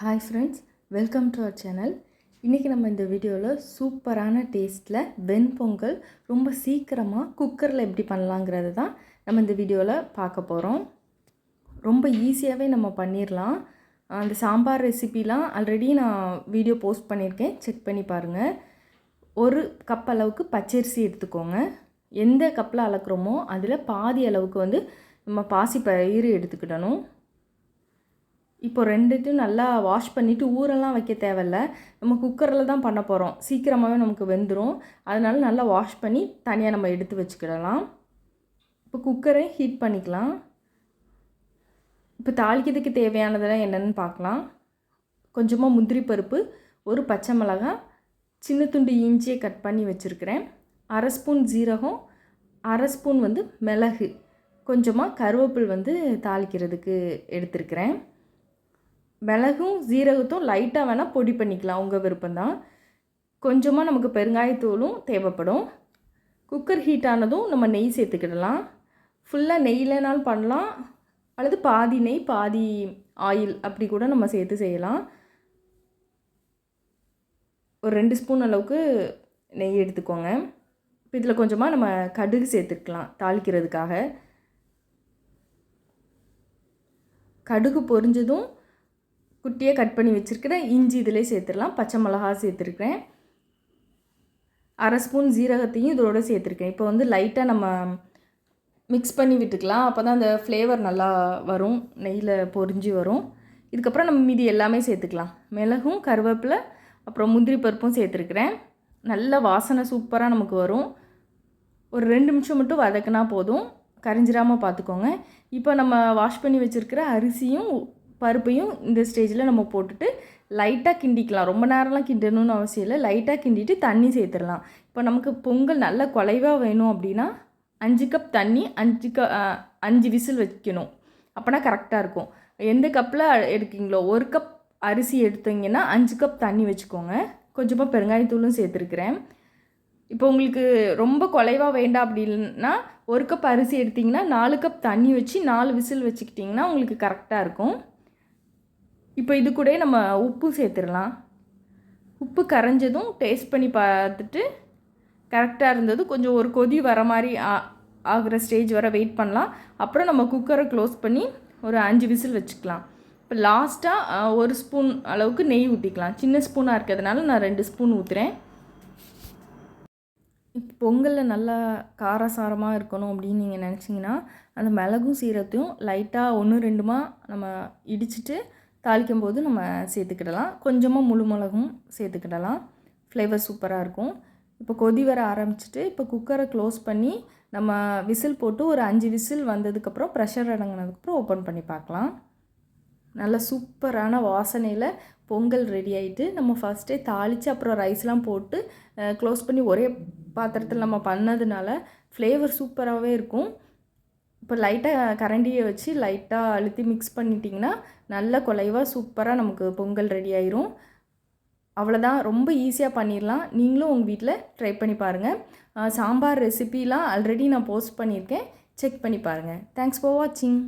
Hi friends welcome to our channel இன்றைக்கி நம்ம இந்த வீடியோவில் சூப்பரான டேஸ்ட்டில் வெண்பொங்கல் ரொம்ப சீக்கிரமாக குக்கரில் எப்படி பண்ணலாங்கிறது தான் நம்ம இந்த வீடியோவில் பார்க்க போகிறோம் ரொம்ப ஈஸியாகவே நம்ம பண்ணிடலாம் அந்த சாம்பார் ரெசிபிலாம் ஆல்ரெடி நான் வீடியோ போஸ்ட் பண்ணியிருக்கேன் செக் பண்ணி பாருங்கள் ஒரு கப் அளவுக்கு பச்சரிசி எடுத்துக்கோங்க. எந்த கப்பில் அளக்குறோமோ அதில் பாதி அளவுக்கு வந்து நம்ம பாசி பயிறு எடுத்துக்கிடணும். இப்போ ரெண்டுத்தையும் நல்லா வாஷ் பண்ணிவிட்டு ஊரெல்லாம் வைக்க தேவையில்ல. நம்ம குக்கரில் தான் பண்ண போகிறோம் சீக்கிரமாகவே நமக்கு வெந்துடும் அதனால நல்லா வாஷ் பண்ணி தனியாக நம்ம எடுத்து வச்சுக்கிடலாம். இப்போ குக்கரை ஹீட் பண்ணிக்கலாம். இப்போ தாளிக்கிறதுக்கு தேவையானதெல்லாம் என்னென்னு பார்க்கலாம். கொஞ்சமாக முந்திரி பருப்பு ஒரு பச்சை மிளகாய் சின்ன துண்டு இஞ்சியை கட் பண்ணி வச்சுருக்கிறேன். அரை ஸ்பூன் ஜீரகம் அரை ஸ்பூன் வந்து மிளகு. கொஞ்சமாக கருவேப்பில் வந்து தாளிக்கிறதுக்கு எடுத்துருக்கிறேன். மிளகும் ஜீரகத்தும் லைட்டாக வேணால் பொடி பண்ணிக்கலாம். உங்கள் விருப்பம்தான். கொஞ்சமாக நமக்கு பெருங்காயத்தூளும் தேவைப்படும். குக்கர் ஹீட் ஆனதும் நம்ம நெய் சேர்த்துக்கிடலாம். ஃபுல்லாக நெய்லனாலும் பண்ணலாம். அல்லது பாதி நெய் பாதி ஆயில் அப்படி கூட நம்ம சேர்த்து செய்யலாம். ஒரு ரெண்டு ஸ்பூன் அளவுக்கு நெய் எடுத்துக்கோங்க. இப்போ இதில் கொஞ்சமாக நம்ம கடுகு சேர்த்துக்கலாம் தாளிக்கிறதுக்காக. கடுகு பொரிஞ்சதும் குட்டியாக கட் பண்ணி வச்சுருக்கிற இஞ்சி இதிலே சேர்த்துடலாம் பச்சை மிளகா சேர்த்துருக்கிறேன். அரை ஸ்பூன் ஜீரகத்தையும் இதோட சேர்த்துருக்கேன். இப்போ வந்து லைட்டாக நம்ம மிக்ஸ் பண்ணி விட்டுக்கலாம். அப்போ தான் அந்த ஃப்ளேவர் நல்லா வரும் நெய்யில் பொரிஞ்சு வரும். இதுக்கப்புறம் நம்ம மீதி எல்லாமே சேர்த்துக்கலாம். மிளகும் கருவேப்பிலை அப்புறம் முந்திரி பருப்பும் சேர்த்துருக்குறேன். நல்ல வாசனை சூப்பராக நமக்கு வரும். ஒரு ரெண்டு நிமிஷம் மட்டும் வதக்கினா போதும். கரிஞ்சிராமல் பார்த்துக்கோங்க. இப்போ நம்ம வாஷ் பண்ணி வச்சுருக்கிற அரிசியும் பருப்பையும் இந்த ஸ்டேஜில் நம்ம போட்டுட்டு லைட்டாக கிண்டிக்கலாம். ரொம்ப நேரம்லாம் கிண்டணும்னு அவசியம் இல்லை. லைட்டாக கிண்டிட்டு தண்ணி சேர்த்துடலாம். இப்போ நமக்கு பொங்கல் நல்ல குலைவாக வேணும் அப்படின்னா அஞ்சு கப் தண்ணி அஞ்சு க அஞ்சு விசில் வைக்கணும். அப்போனா கரெக்டாக இருக்கும். எந்த கப்பில் எடுக்கீங்களோ ஒரு கப் அரிசி எடுத்தீங்கன்னா அஞ்சு கப் தண்ணி வச்சுக்கோங்க. கொஞ்சமாக பெருங்காயத்தூளும் சேர்த்துருக்குறேன். இப்போ உங்களுக்கு ரொம்ப குலைவாக வேண்டாம் அப்படின்னா ஒரு கப் அரிசி எடுத்திங்கன்னா நாலு கப் தண்ணி வச்சு நாலு விசில் வச்சுக்கிட்டிங்கன்னா உங்களுக்கு கரெக்டாக இருக்கும். இப்போ இது கூட நம்ம உப்பு சேர்த்துடலாம். உப்பு கரைஞ்சதும் டேஸ்ட் பண்ணி பார்த்துட்டு கரெக்டாக இருந்தது. கொஞ்சம் ஒரு கொதி வர மாதிரி ஆகிற ஸ்டேஜ் வர வெயிட் பண்ணலாம். அப்புறம் நம்ம குக்கரை க்ளோஸ் பண்ணி ஒரு அஞ்சு விசில் வச்சுக்கலாம். இப்போ லாஸ்ட்டாக ஒரு ஸ்பூன் அளவுக்கு நெய் ஊற்றிக்கலாம் சின்ன ஸ்பூனாக இருக்கிறதுனால நான் ரெண்டு ஸ்பூன் ஊற்றுறேன் இப்போ பொங்கலில் நல்லா காரசாரமாக இருக்கணும் அப்படின்னு நீங்கள் நினச்சிங்கன்னா அந்த மிளகும் சீரத்தையும் லைட்டாக ஒன்று ரெண்டுமா நம்ம இடிச்சிட்டு தாளிக்கும் போது நம்ம சேர்த்துக்கிடலாம். கொஞ்சமாக முழு மிளகும் சேர்த்துக்கிடலாம். ஃப்ளேவர் சூப்பராக இருக்கும். இப்போ கொதி வர ஆரம்பிச்சிட்டு இப்போ குக்கரை க்ளோஸ் பண்ணி நம்ம விசில் போட்டு ஒரு அஞ்சு விசில் வந்ததுக்கப்புறம் ப்ரெஷர் அடங்கினதுக்கப்புறம் ஓப்பன் பண்ணி பார்க்கலாம். நல்ல சூப்பரான வாசனையில் பொங்கல் ரெடி ஆகிட்டு நம்ம ஃபஸ்ட்டே தாளித்து அப்புறம் ரைஸ்லாம் போட்டு க்ளோஸ் பண்ணி ஒரே பாத்திரத்தில் நம்ம பண்ணதுனால ஃப்ளேவர் சூப்பராகவே இருக்கும். இப்போ லைட்டாக கரண்டியை வச்சு லைட்டாக அழுத்தி மிக்ஸ் பண்ணிட்டிங்கன்னா நல்ல குலைவாக சூப்பராக நமக்கு பொங்கல் ரெடி ஆயிரும். அவ்வளோதான் ரொம்ப ஈஸியாக பண்ணிடலாம் நீங்களும் உங்கள் வீட்டில் ட்ரை பண்ணி பாருங்கள் சாம்பார் ரெசிபிலாம் ஆல்ரெடி நான் போஸ்ட் பண்ணியிருக்கேன் செக் பண்ணி பாருங்கள் தேங்க்ஸ் ஃபார் வாட்சிங்